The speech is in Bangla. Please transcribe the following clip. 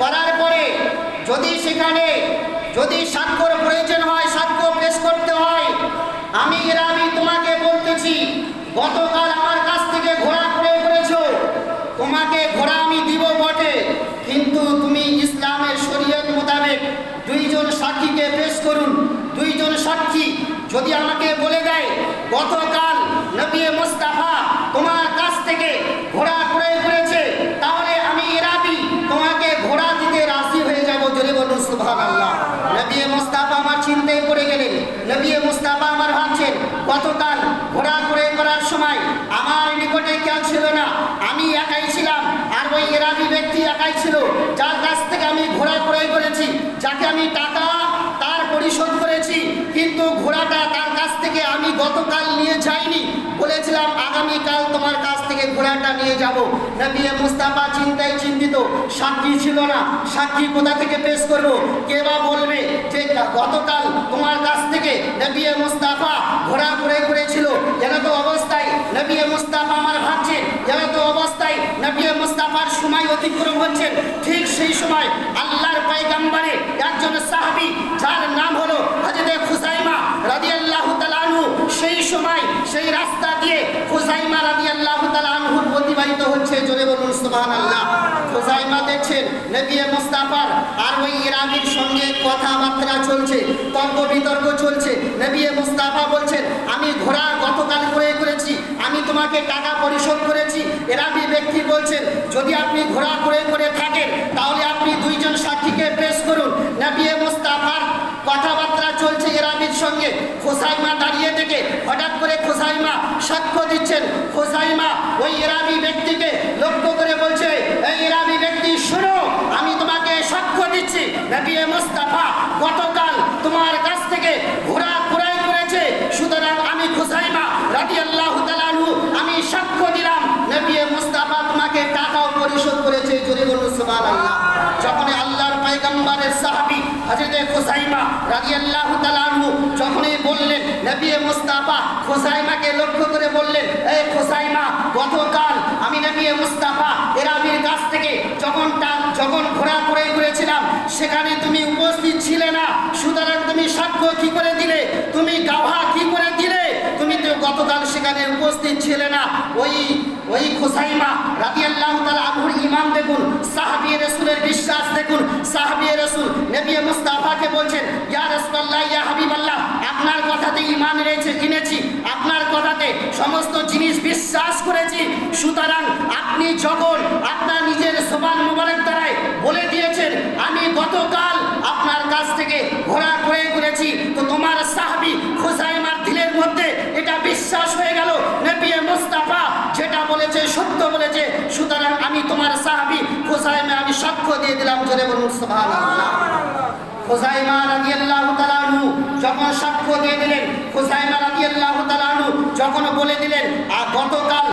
করার পরে যদি সেখানে যদি সাক্ষ্যর প্রয়োজন হয় সাক্ষ্য পেশ করতে হয়, আমি আমি তোমাকে বলতেছি, গতকাল আমার কাছ থেকে ঘোড়া ক্রয় করেছ। তোমাকে ঘোড়া আমি দিব বটে, কিন্তু তুমি ইসলামের শরীয়ত মোতাবেক দুইজন সাক্ষীকে পেশ করুন। দুইজন সাক্ষী যদি আমাকে বলে দেয়, গতকাল নবী মুস্তাফা তোমার কাছ থেকে ঘোড়া ক্রয় করেছে তাহলে আমি এরাবি তোমাকে ঘোড়া দিতে রাজি হয়ে যাব জোরে বলুন সুবহানাল্লাহ নবী মুস্তাফা আমার পড়ে গেলেন। নবী মুস্তাফা আমার ভাবছেন, গতকাল ঘোড়া করে করার সময় আমার নিকটে কেউ ছিল না। আমি একাই ছিলাম, আর ওই এরাবি ব্যক্তি একাই ছিল, যার কাছ থেকে আমি ঘোড়া ক্রয় করেছি, যাকে আমি টাকা তার পরিশোধ করেছি, কিন্তু ঘোড়াটা তার কাছ থেকে আমি গতকাল নিয়ে যাইনি। বলেছিলাম, আগামীকাল তোমার কাছ থেকে ঘোড়াটা নিয়ে যাব। নবী মুস্তাফা চিন্তায় চিন্তিত, সাক্ষী ছিল না। সাক্ষী কোথা থেকে পেশ করব কে বা বলবে যে গতকাল তোমার কাছ থেকে নবী মুস্তাফা ঘোড়া ক্রয় করেছিল? যেন তো অবস্থায় নবী মুস্তাফা আমার ভাবছে, যেন তো অবস্থায় নবী মুস্তাফার সময় অতিক্রম হচ্ছেন ঠিক সেই সময় আল্লাহর পয়গাম্বারে একজন সাহাবী, যার নাম হলো হযরত খুজাইমা রাদিয়াল্লাহু তাআলা আনহু সেই সময় সেই রাস্তা দিয়ে খুজাইমা রাদিয়াল্লাহু তাআলা আনহুর অতিবাহিত হচ্ছে, জোরে বলুন, সুবহানাল্লাহ। খুজাইমা দেখছেন, নবী মুস্তাফার আর ওই ইরাকির সঙ্গে কথাবার্তা চলছে তর্ক বিতর্ক চলছে। নবী মুস্তাফা বলছেন, আমি ঘোড়া গতকাল ক্রয় করেছি, আমি তোমাকে টাকা পরিশোধ করেছি। এরাবি ব্যক্তি বলছেন, যদি আপনি ঘোড়া ক্রয় করে থাকেন, তাহলে আপনি দুইজন সাক্ষীকে পেশ করুন। নবী মুস্তাফার কথাবার্তা চলছে এরাবির সঙ্গে। খোসাইমা দাঁড়িয়ে থেকে হঠাৎ করে খোসাইমা সাক্ষ্য দিচ্ছেন খোসাইমা ওই এরাবি ব্যক্তিকে লক্ষ্য করে বলছে এই এরাবি ব্যক্তি শোনো আমি তোমাকে সাক্ষ্য দিচ্ছি নবী মুস্তাফা গতকাল তোমার কাছ থেকে ঘোড়া ক্রয় করেছে সুতরাং আমি খোসাইমা রাজি আল্লাহ আমি সাক্ষ্য দিলাম নবী মুস্তাফা তোমাকে টাকাও পরিশোধ করেছে, জোরে বলুন, সুবহানাল্লাহ। যখন আল্লাহর পয়গম্বরের সাহাবী হযরত খুসাইমা রাদিয়াল্লাহু তাআলা আনহু যখনই বললেন, নবী মুস্তাফা, খুসাইমাকে লক্ষ্য করে বললেন এই খুসাইমা, গতকাল আমি নবী মুস্তাফা এরাবির কাছ থেকে যখন যখন ঘোড়া করে করেছিলাম সেখানে তুমি উপস্থিত ছিলে না। সুতরাং তুমি সাক্ষ্য কি করে দিলে? তুমি গাওয়া কি করে দিলে? তুমি তো গতকাল সেখানে উপস্থিত ছিলে না। ওই ওই খুসাইমা আল্লাহ তালা আনহুর ইমান দেখুন, সাহাবী রাসূলের বিশ্বাস দেখুন, সাহাবী রাসূল নবী মুস্তাফাকে বলছেন, ইয়া রাসূলুল্লাহ, ইয়া হাবিবাল্লাহ, আপনার কথাতে ইমান রয়েছে কিনেছি আপনার কথাতে সমস্ত জিনিস বিশ্বাস করেছি। সুতরাং আপনি যখন আপনার নিজের সোবান মোবারক দ্বারায় বলে দিয়েছেন, আমি গতকাল আপনার কাছ থেকে ঘোড়া ক্রয় করেছি, তো তোমার সাহাবী খুসাইমার দিলের মধ্যে এটা বিশ্বাস হয়ে সত্য বলেছে, সুতরাং আমি তোমার সাহাবি খোসাইমে, আমি সাক্ষ্য দিয়ে দিলাম, জোরে বলুন, সুবহানাল্লাহ। খোসাইমা রাদিয়াল্লাহু তাআলা যখন সাক্ষ্য দিয়ে দিলেন, খোসাইমা রাদিয়াল্লাহু তাআলা যখন বলে দিলেন, আর গতকাল